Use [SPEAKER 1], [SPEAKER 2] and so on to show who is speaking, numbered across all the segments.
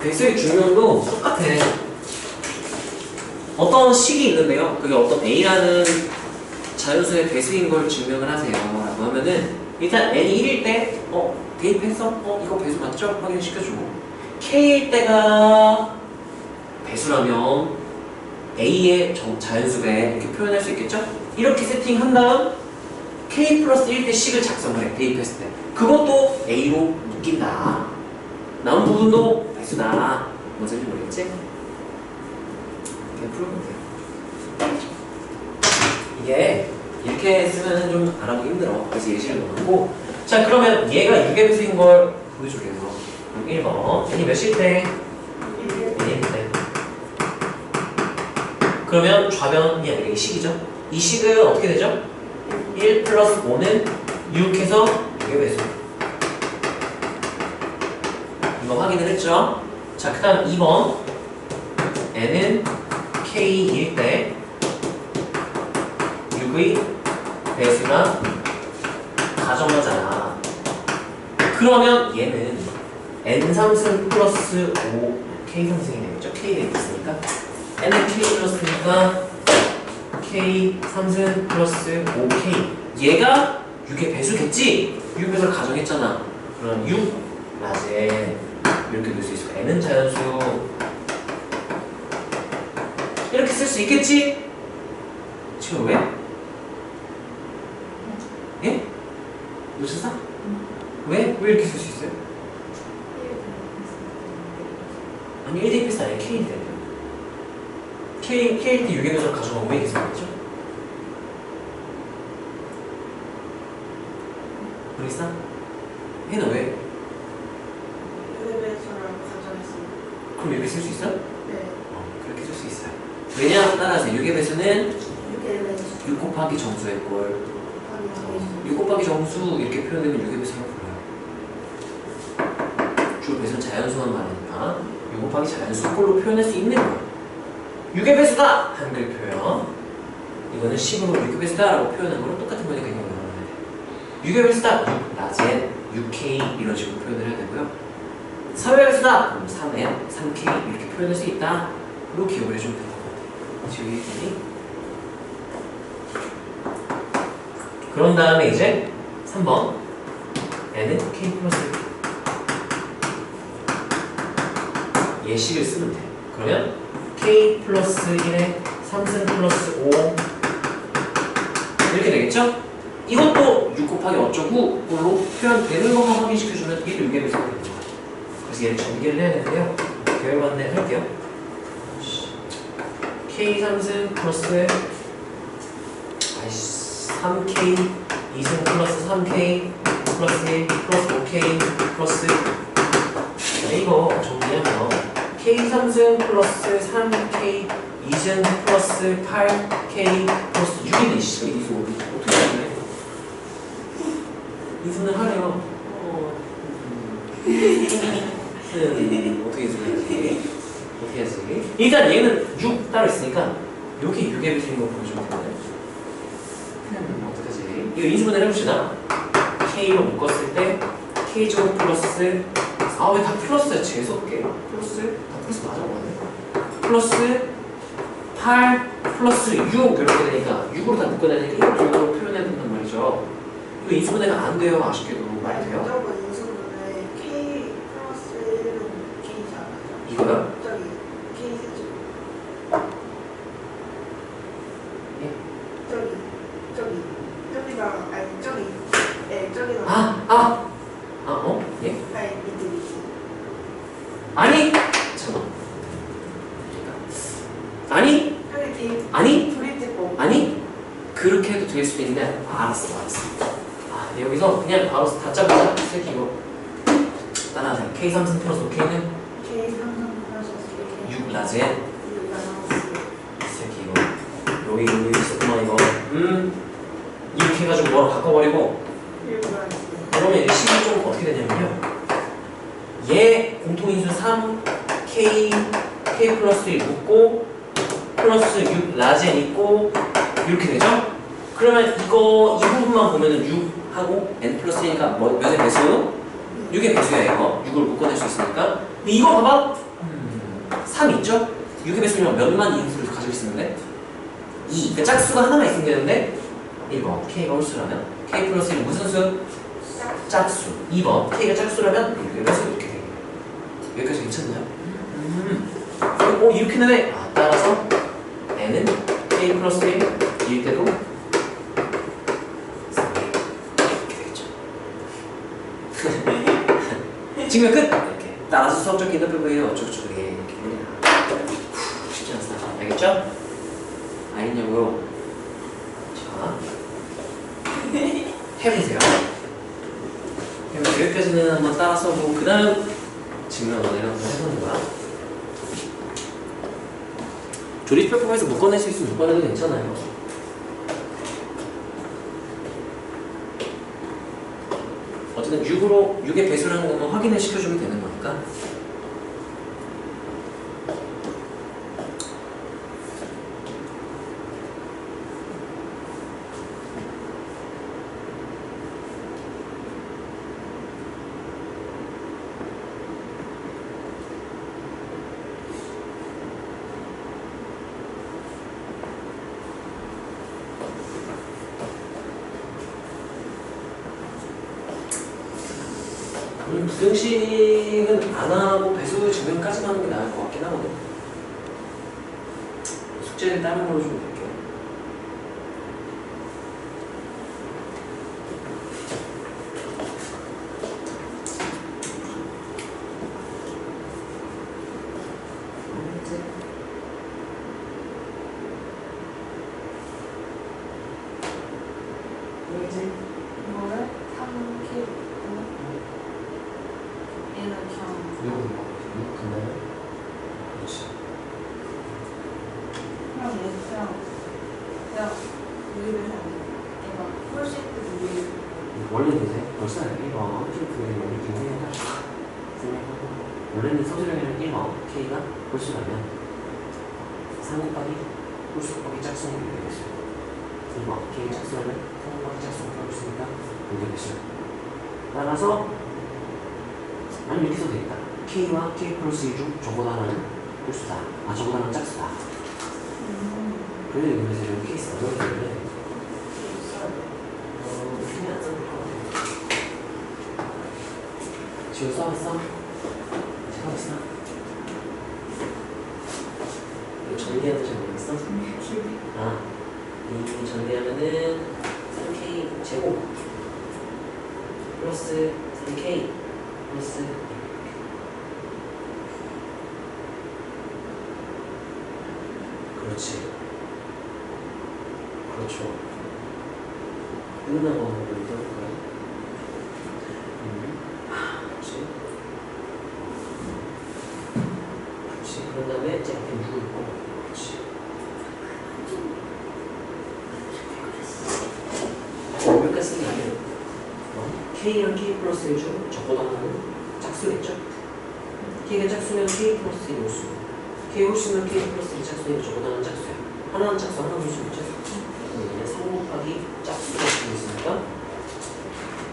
[SPEAKER 1] 배수의 중요도 똑같아. 어떤 식이 있는데요. 그게 어떤 A라는 자연수의 배수인 걸 증명을 하세요. 라고 하면은 일단 N이 1일 때, 어, 대입했어? 어, 이거 배수 맞죠? 확인시켜주고. K일 때가 배수라면 A의 정- 자연수배 이렇게 표현할 수 있겠죠? 이렇게 세팅한 다음 K 플러스 1대 식을 작성을 해, 대입했을 때. 그것도 A로 묶인다. 남은 부분도 배수다. 뭔지 모르겠지? 그냥 풀어보면 돼요. 이게 이렇게 쓰면 좀 알아보기 힘들어. 그래서 예시를 넣고. 자, 그러면 얘가 6의 배수인 걸 보여줄게요. 그럼 1번. n이 몇일 때? 1일 때. 그러면 좌변이 아니라 이 식이죠? 이 식은 어떻게 되죠? 1 플러스 5는 6해서 6의 배수. 이거 확인을 했죠? 자, 그 다음 2번. n은 k일 때 6의 배수가 가정하잖아. 그러면 얘는 n3승 플러스 5 k3승이 되겠죠? k가 있으니까 n은 k 플러스니까 k 3승 플러스 5k 얘가 6의 배수겠지? 6 배수를 가정했잖아. 그럼 6 낮에 이렇게 될수 거야. n은 자연수 이렇게 쓸 수 있겠지? 지금 왜? 예? 놓쳤어? 왜? 왜 이렇게 쓸 수 있어요? 아니 1대 패스 아니야 K인데 K, K일 때 6의 배수를 가져가고 왜 이렇게 생겼죠? 모르겠어? 얘는 왜? 그럼 이렇게 쓸 수 있어? 어, 그렇게 쓸 수 있어요 왜냐? 따라서 6의 배수는 6 곱하기 정수의 꼴. 6 곱하기 정수. 이렇게 표현되면 6의 배수라고 불러요 주 배수는 자연수만 말하니까 6 곱하기 자연수 꼴로 표현할 수 있는 거예요 6의 배수다! 한글 표현. 이거는 10으로 6의 배수다 라고 표현한 거랑 똑같은 거니까 돼? 6의 배수다! 6 낮에 6K 이런 식으로 표현을 해야 되고요 3의 배수다 그럼 3에 3K 이렇게 표현할 수 있다 로 기억을 해주면 될것 같아요 지금 이해되니? 그런 다음에 이제 3번 n은 k 플러스 1 예식을 쓰면 돼 그러면 k 플러스 1에 3승 플러스 5 이렇게 되겠죠? 이것도 6 곱하기 어쩌고 걸로 표현되는 것만 확인시켜주면 얘도 6의 배수가 되는 거야 그래서 얘를 전개를 해야 되는데요 안내 할게요. K 3승 플러스 아이씨 3k 2승 플러스 3k 플러스 1 플러스 5k 플러스 자, 이거 정리하면 k 3승 플러스 3k 2승 플러스 8k 플러스 6이네 씨 이거 어떻게 하네? 이분을 하래요. 어. 음, 어떻게 해야지 어떻게 해야지 일단 얘는 6 따로 있으니까 여기 6의 배수인 거 보여주면 되거든 음, 어떡하지? 이거 인수분해를 해봅시다. K로 묶었을 때 K제곱 플러스 아왜다 플러스야? 재수없게 플러스 다 플러스 맞아 맞네 플러스 8 플러스 6 이렇게 되니까 6으로 다 묶어야 되니까 이렇게 이걸로 표현해야 된단 말이죠. 이거 인수분해가 안 돼요. 아쉽게도 말이 돼요? 이거요? 아, 아, 아, 어? 예? 아니, 잠깐. 아니, 아니, 아니, 그렇게 해도 될 수도 있는데, 알았어, 알았어. 아, 네, 여기서 그냥 바로 다 짜보자. 새끼 이거. 따라하세요. K 3승 플러스 5K는 6 라제. 이 새끼 이거. 여기, 여기 있었구만, 이거. 음, 이렇게 해가지고 뭐로 바꿔버리고, 그러면 이제 식이 좀 어떻게 되냐면요. 얘 공통인수 3, K, K 플러스 1 묶고 플러스 6 라젠 있고 이렇게 되죠? 그러면 이거 이 부분만 보면은 6하고 n 플러스 1이니까 뭐, 몇의 배수? 6의 배수야 이거 6을 묶어낼 수 있으니까 이거 봐봐 3 있죠? 6의 배수면 몇만 인수를 가지고 있었는데 2. 그 짝수가 하나만 있으면 되는데 1번 K가 홀수라면 K 플러스 1은 무슨 수? 짝수 2번 K가 짝수라면 6의 배수 이렇게 돼요 여기까지 괜찮나요? 음. 어 이렇게 되네 아, 따라서 N은 K 플러스 1일 때도 3 이렇게 되겠죠 증명 끝! 이렇게 따라서 수학적 기능표고요 어쩌고저쩌고 예, 이렇게 됩니다 쉽지 알겠죠? 알겠냐고요? 자. 해보세요. 그럼 여기까지는 한번 따라서 보고 그 다음 증명 원해를 한번 해보는 거야? 조립표 포함해서 묶어낼 수 있으면 묶어내도 괜찮아요. 어쨌든 6으로 6의 배수라는 것만 확인을 시켜주면 되는 거니까 음, 부등식은 안 하고 배수 증명까지만 하는 게 나을 것 같긴 하거든. 숙제는 다른 걸로 좀 볼게요.
[SPEAKER 2] 이거를 3K 얘는 그냥
[SPEAKER 1] 그렇지.
[SPEAKER 2] 그냥 얘 그냥 그냥 우유를 해야 돼 얘가 홀식 우유
[SPEAKER 1] 원래 이제 벌써 1번 핑크의 원리 기능을 원래는 소수령이랑 1번 K가 홀수라면 3 곱하기 홀수 곱하기 짝수는 되겠어요. 2번 K 짝수라면 3 곱하기 짝수가 홀수니까 되겠어요. 따라서 아니 이렇게 써도 되겠다. K와 K 플러스 2 중 저보다 하나는 홀수다. 아 저보다 하나는 짝수다. 그래서 여기서 이런 케이스가 어려운 때문에 어, 그냥 안 써도 될것 같아요. 지금 써봤어? 써봤어? 전개하는 잘 모르겠어? 아, 이 전개하면은 3K 제곱 플러스 3K 플러스 그렇지 그렇죠 끝나고 한번 볼까요? 음. 그렇지 그렇지 그런 다음에 이제 앞에 6을 고 그렇지 여기까지 쓰는 게 아니에요 어? K랑 K 플러스 1중 적보다 하나는 짝수겠죠? K가 짝수면 K 플러스 1이 홀수 K 홀수면 K 플러스 1 짝수니까 적보다 하나는 짝수야 하나는 짝수 하나는? 그럼 이제 3 곱하기 짝수가 지금 있으니까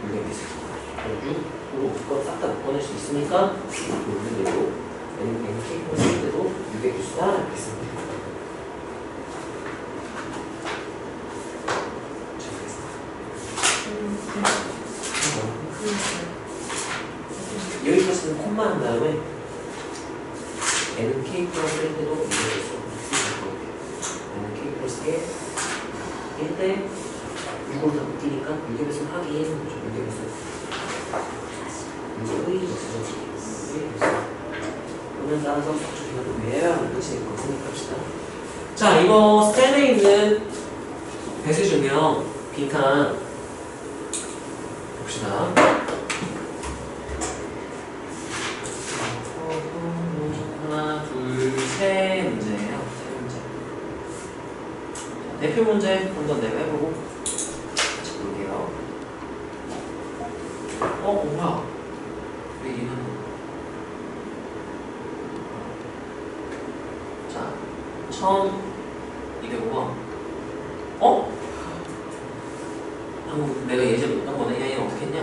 [SPEAKER 1] 6에 있을 거야 6으로 묶어 싹다 묶어낼 수 있으니까 여기 대로 N, N, K 플러스 1 때도 6의 개수다 이렇게 쓰면 돼요 여기까지는 콤마 한 다음에 n은 k 플러스 1 때도 이렇게 써. n은 k 플러스 1 1대 6을 다 묶이니까 6의 배수 하긴 그죠 6의 배수 6의 배수 그러면 따라서 저희가 외야 끝이 거 생각합시다 자 이거 스탠에 있는 배수 증명 빈칸 문제 한 번 내가 해보고 같이 볼게요. 어, 뭐야? 왜 이는? 자, 처음 205번. 어? 방금 내가 예제 못한 거네. 야, 얘 어떻게 했냐?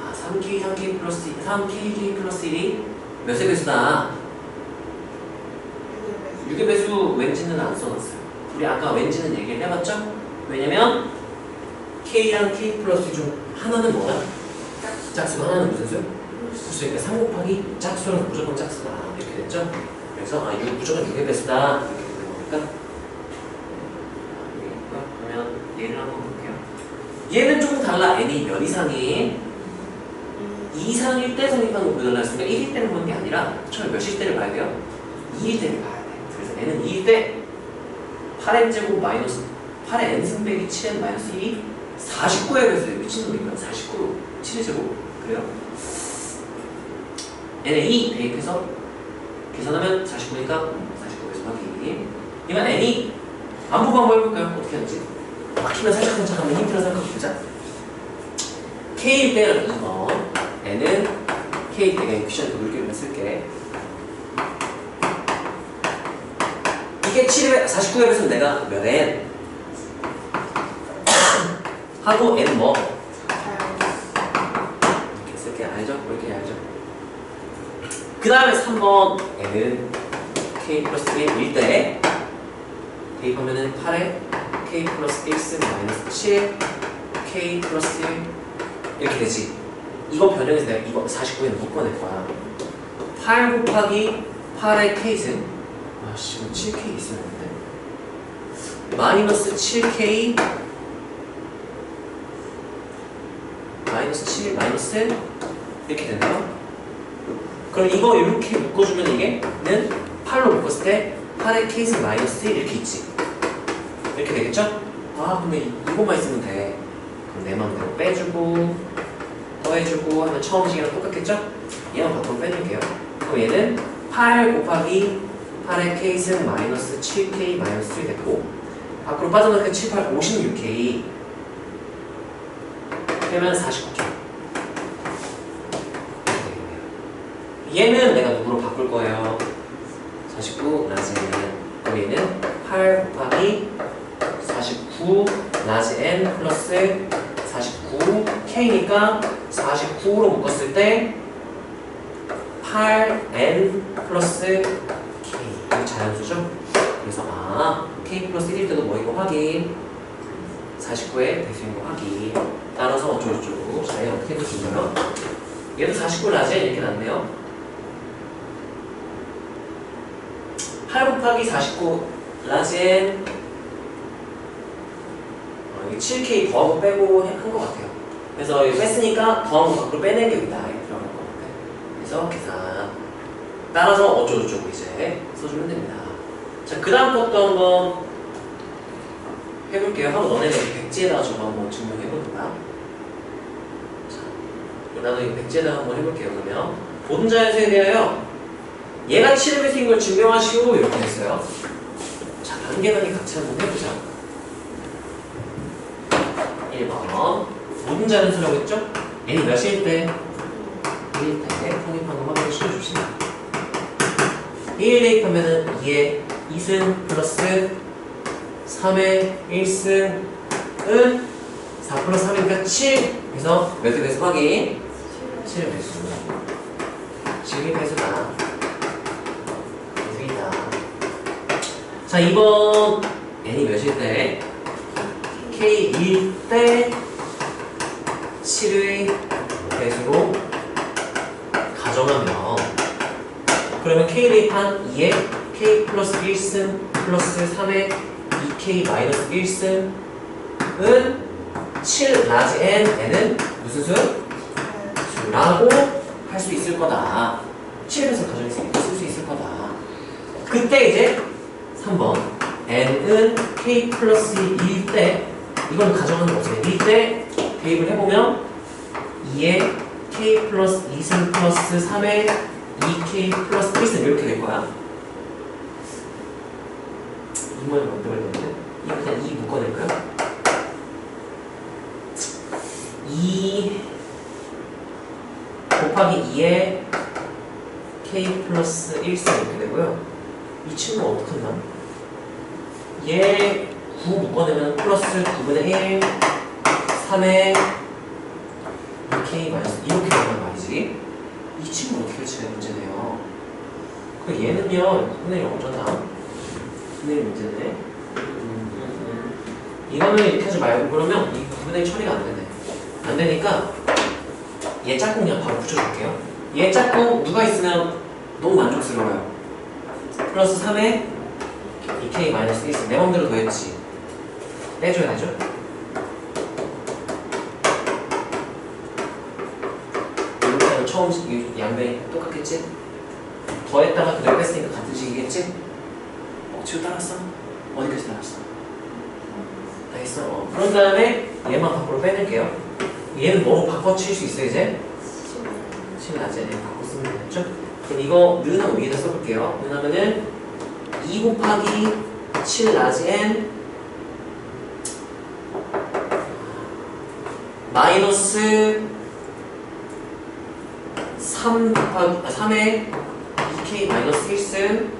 [SPEAKER 1] 아, 3K, 3K 플러스 3K, K 플러스 1이 몇의 배수다? 6의 배수 왠지는 안 써놨어요. 우리 아까 왠지는 얘기를 해봤죠? 왜냐면 K랑 K 플러스 중 하나는 뭐야? 짝수가 하나는 무슨 수야? 수니까 3 곱하기 짝수는 무조건 짝수다 이렇게 됐죠? 그래서 아 6, 무조건 6의 배수다 이렇게 되는 거니까 그러면 얘를 한번 볼게요. 얘는 조금 달라. n이 몇 이상이 2 이상일 때 성립하는 거 보여달라 했으니까 1일 때는 보는 게 아니라 처음에 몇일 때를 봐야 돼요? 2일 때를 봐야 돼. 그래서 n은 2일 때 8n 제곱 마이너스 8의 n승 빼기 7n 마이너스 1이 49에 배수해 미친놈인가? 49 7의 제곱 그래요? n에 2 대입해서 계산하면 49니까 49에서 확인 이건 n이 안부 방법 해볼까요? 어떻게 하는지 막히면 살짝 살짝 한번 힌트를 생각해보자 K일 때는 2번 N은 K일 때 그냥 퀴션 물기를 쓸게 이게 7에 49에 비해서 내가 몇 N 하고 N 뭐? 이렇게 쓸게 알죠? 이렇게 알죠? 그 다음에 3번 N은 K 플러스 1일 때 대입하면은 8에 K 플러스 1승 마이너스 7 K 플러스 1 이렇게 되지. 이거 변형해서 내가 이거 49에는 묶어낼 거야. 8 곱하기 8의 K승 아씨 이거 7K 있어야 되는데 마이너스 7K 마이너스 7 마이너스 이렇게 되나요? 그럼 이거 이렇게 묶어주면 이게는 8로 묶었을 때 8의 K승 마이너스 1 이렇게 있지 이렇게 되겠죠? 아 이- 이것만 있으면 돼 그럼 내 맘대로 빼주고 더해주고 하면 처음 식이랑 똑같겠죠? 얘만 밖으로 빼줄게요 그럼 얘는 8 곱하기 8의 K승 마이너스 7K 마이너스 3 됐고 밖으로 빠져나가니까 7, 8, 56K 빼면 49K 얘는 내가 누구로 바꿀 거예요? 49 라지는 그럼 얘는 8 곱하기 49 라지 n 플러스 49 k니까 49로 묶었을 때 8n 플러스 자연수죠? 그래서 아 k 플러스 1일 때도 뭐 이거 확인 49의 대수인 거 확인 따라서 어쩌고저쩌고 자 얘는 어떻게 해주시나요? 얘도 49 라지 n 이렇게 났네요 8 곱하기 49 라지 n 어, 이게 7K 더하고 빼고 한 것 같아요. 그래서 이거 뺐으니까 더하고 밖으로 빼낸 게 여기다 이렇게 들어갈 것 같아요. 그래서 계산. 따라서 어쩌고저쩌고 이제 써주면 됩니다. 자, 그 다음 것도 한번 해볼게요. 한번 너네가 이 백지에다가 저거 한번 증명해보는 거야. 자, 나도 이 백지에다가 한번 해볼게요. 그러면 보존자연수에 대하여 얘가 7의 배수인 걸 증명하시오 이렇게 했어요. 자, 단계단계 같이 한번 해보자. 1번 모든 자연수라고 했죠? n이 몇일 때? 1일 때거 확인을 시켜줍시다 1 대입하면은 2에 2승 플러스 3의 1승은 4 플러스 3이니까 7 그래서 몇대 배수 확인? 7의 배수 7의 배수다 배수이다 자 2번 n이 몇일 때? K 1대 7의 배수로 가정하면 그러면 K 대입한 2에 K 플러스 1승 플러스 3의 2K 마이너스 1승은 7 라지 n n은 무슨 수? 수라고 할 수 있을 거다 7에서 가정했으니까 쓸수 있을 거다 그때 이제 3번 n은 K 플러스 2일 때 이건 가정하는 거지. 이때 대입을 해보면 2에 k 플러스 2승 플러스 3에 2k 플러스 1승 이렇게 될 거야. 이 모양 만들어야 되는데 이거 그냥 2 묶어낼까요? 2 곱하기 2에 k 플러스 1승 이렇게 되고요. 이 친구 어떡한다? 얘9 묶어내면 플러스 9분의 1 3에 2k 마이너스 이렇게 되는 말이지 이 친구 어떻게 칠해 문제네요 그 얘는요 선생님 어쩌나 분의 문제네. 이거는 이렇게 하지 말고 그러면 이 분의 처리가 안 되네. 안 되니까 얘 짝꿍 그냥 바로 붙여줄게요. 얘 짝꿍 누가 있으면 너무 만족스러워요. 플러스 3에 2k 마이너스 1내 맘대로 더했지. 빼줘야 되죠? 이렇게 하면 처음 이 양변이 똑같겠지? 더했다가 그대로 뺐으니까 같은 식이겠지? 어, 지금 따랐어? 어디까지 따랐어? 다 했어. 어. 그런 다음에 얘만 밖으로 빼낼게요. 얘는 뭐로 바꿔 칠 수 있어 이제? 7 낮에 바꿔 쓰면 되겠죠? 그럼 이거 는 하고 위에다 써볼게요. 는 하면은 2 곱하기 7 낮엔 마이너스 3 곱하기 아, 3에 2k 마이너스 1승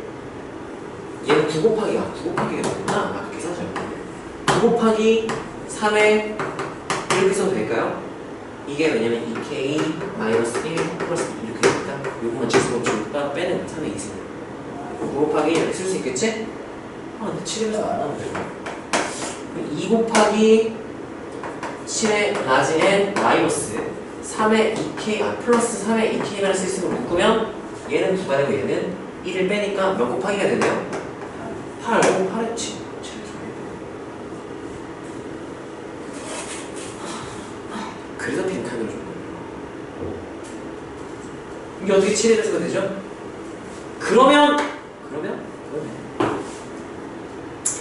[SPEAKER 1] 얘는 9 곱하기 아 9 곱하기가 뭐구나. 아 계산 잘못했네. 9 곱하기 3에 이렇게 써도 될까요? 이게 왜냐면 2k 마이너스 1 플러스 이렇게 되니까 요것만 지수 없으니까? 빼는 3의 2승 9 곱하기 이렇게 쓸 수 있겠지? 아 근데 7에서 안 나오는데 2 곱하기 7의 라지 n 마이너스 3의 2k 아 플러스 3의 2k 마이너스 1승을 묶으면 얘는 9가 되고 얘는 1을 빼니까 몇 곱하기가 되네요? 8, 5, 8에 7 그래서 빈칸으로 준 거예요 이게 어떻게 7의 배수가 되죠? 그러면 그러면 그러면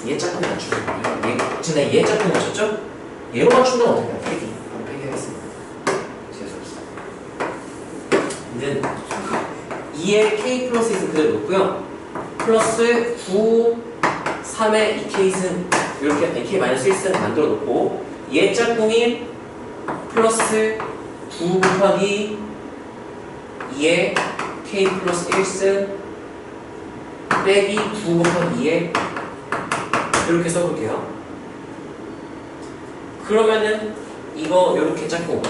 [SPEAKER 1] 얘 짝꿍 맞추는 거예요 얘, 지금 내가 얘 짝꿍 맞췄죠? 얘로 맞춘다면 어떻게 해요? 패기 바로 패기하겠습니다 재수없어 는 2의 k 플러스 2는 그대로 놓고요. 플러스 9 3의 2k승 이렇게 2k 마이너스 1승 만들어 놓고 얘 짝꿍이 플러스 9 곱하기 2의 k 플러스 1승 빼기 9 곱하기 2의 이렇게 써볼게요. 그러면은 이거 이렇게 짝꿍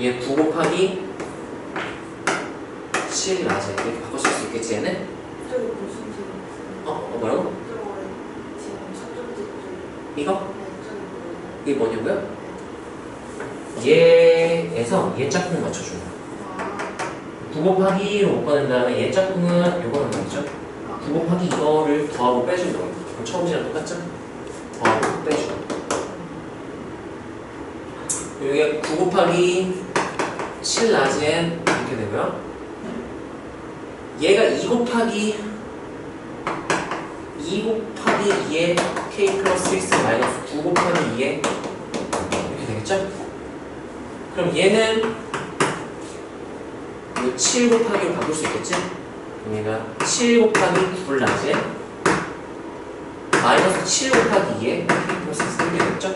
[SPEAKER 1] 얘 9 곱하기 7 낮에 이렇게 바꿔 쓸수 있겠지 얘는? 어? 어 뭐라고? 이거?
[SPEAKER 2] 네?
[SPEAKER 1] 이게 뭐냐고요? 얘에서 얘 짝꿍 맞춰주는
[SPEAKER 2] 아,
[SPEAKER 1] 9 곱하기 1로 묶어낸 다음에 얘 짝꿍은 요거는 뭐죠? 9 곱하기 이거를 더하고 빼주는 거예요 그럼 처음이랑 똑같죠? 더하고 거예요 여기가 9 곱하기 7 낮엔 이렇게 되고요 얘가 2 곱하기 2 곱하기 2에 k 플러스 1 마이너스 9 곱하기 2에 이렇게 되겠죠? 그럼 얘는 이거 7 곱하기로 바꿀 수 있겠지? 얘가 7 곱하기 9를 낮에 마이너스 7 곱하기 2에 k 플러스 1 이렇게 되겠죠?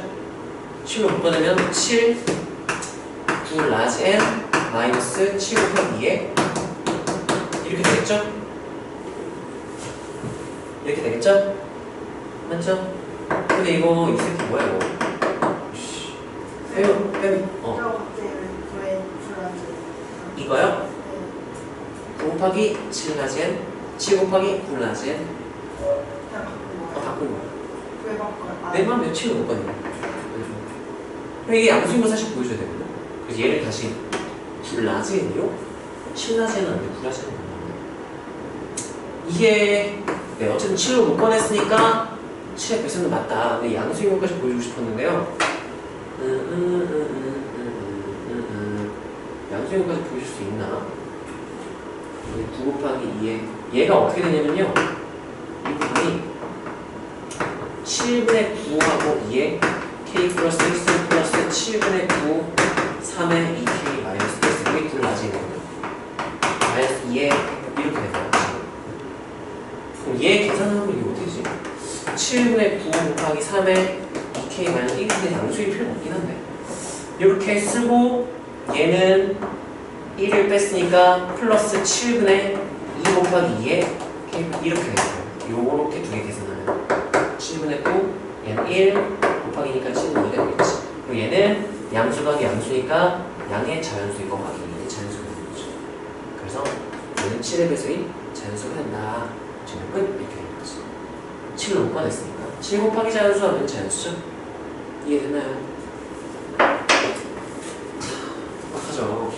[SPEAKER 1] 7로 묶어내면 7 9 낮에 마이너스 7 곱하기 2에 이렇게 되겠죠? 이렇게 되겠죠? 맞죠? 근데 이거 이 새끼 뭐야 이거? 씨. 빼요 빼요 어
[SPEAKER 2] 불안해?
[SPEAKER 1] 이거요?
[SPEAKER 2] 네,
[SPEAKER 1] 9 곱하기 7 라지엔 7 곱하기 9 라지엔
[SPEAKER 2] 그냥 바꾼
[SPEAKER 1] 어
[SPEAKER 2] 거예요.
[SPEAKER 1] 바꾼 거야
[SPEAKER 2] 왜 바꿔요? 아,
[SPEAKER 1] 내 맘에 7을 못 가니까 그럼 이게 양수인 거 사실 보여줘야 되거든 그래서 얘를 다시 9 라지엔이요? 7 라지엔은 안 돼 9 라지엔은 안 이게 네, 어쨌든 7로 묶어냈으니까 7의 배수는 맞다 근데 양수인 것까지 보여주고 싶었는데요. 양수인 것까지 보여줄 수 있나? 여기 9 곱하기 2에 얘가 어떻게 되냐면요 이 부분이 7분의 9하고 2에 k 플러스 1승 플러스 7분의 9 3의 2k 마이너스 1승 이게 둘 나지거든요 마이너스 2에 이렇게 되나요? 그럼 얘 계산하면 이게 어떻게 되지? 7분의 9 곱하기 3의 2k 마이너스 1승의 양수일 필요가 없긴 한데. 이렇게 쓰고 얘는 1을 뺐으니까 플러스 7분의 2 곱하기 2에 k 이렇게 되죠 요렇게 두 개 계산하면 7분의 9 얘는 1 곱하기니까 7분의 2가 되겠지. 그리고 얘는 양수 더하기 양수니까 양의 자연수인 거 곱하기 2의 자연수가 되는 거죠 그래서 얘는 7의 배수인 자연수가 된다 지금 끝 이렇게. 되는 거지 7 넘고가 됐으니까. 7 곱하기 자연수 하면 자연수죠? 이해됐나요? 하죠?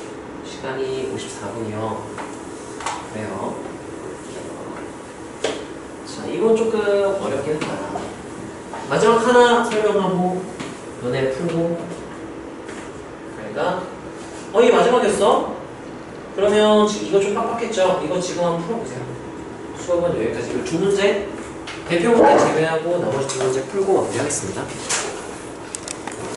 [SPEAKER 1] 시간이 54분이요. 그래요. 자 이건 조금 어렵긴 하다. 마지막 하나 설명하고 너네 풀고 그러니까. 어 이게 마지막이었어? 그러면 지금 이거 좀 빡빡했죠? 이거 지금 한번 풀어보세요 수업은 여기까지. 그리고 두 문제 대표 문제 제외하고 나머지 두 문제 풀고 마무리하겠습니다